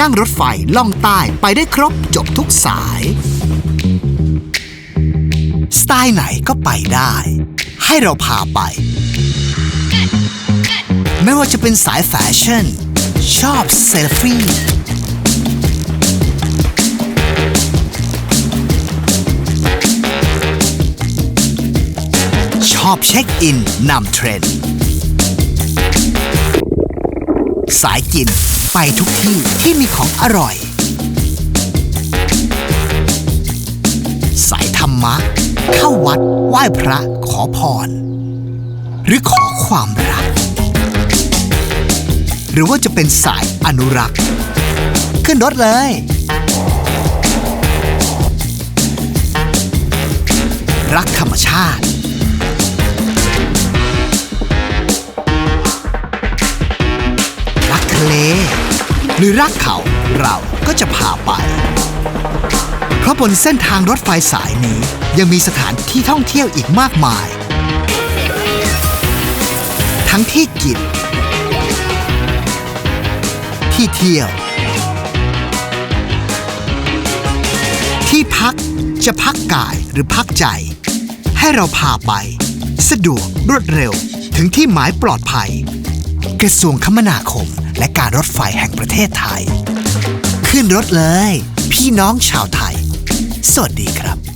นั่งรถไฟล่องใต้ไปได้ครบจบทุกสาย สไตล์ไหนก็ไปได้ ให้เราพาไป ไม่ว่าจะเป็นสายแฟชั่น ชอบเซลฟี่ชอบเช็คอินนำเทรนด์สายกิน ไปทุกที่ที่มีของอร่อย สายธรรมะ เข้าวัดไหว้พระขอพร หรือขอความรัก หรือว่าจะเป็นสายอนุรักษ์ ขึ้นรถเลย รักธรรมชาติ หรือรักเขาเราก็จะพาไป เพราะบนเส้นทางรถไฟสายนี้ยังมีสถานที่ท่องเที่ยวอีกมากมาย ทั้งที่กิน ที่เที่ยว ที่พักจะพักกายหรือพักใจ ให้เราพาไป สะดวกรวดเร็วถึงที่หมายปลอดภัย กระทรวงคมนาคม และการรถไฟแห่งประเทศไทย ขึ้นรถเลย พี่น้องชาวไทย สวัสดีครับ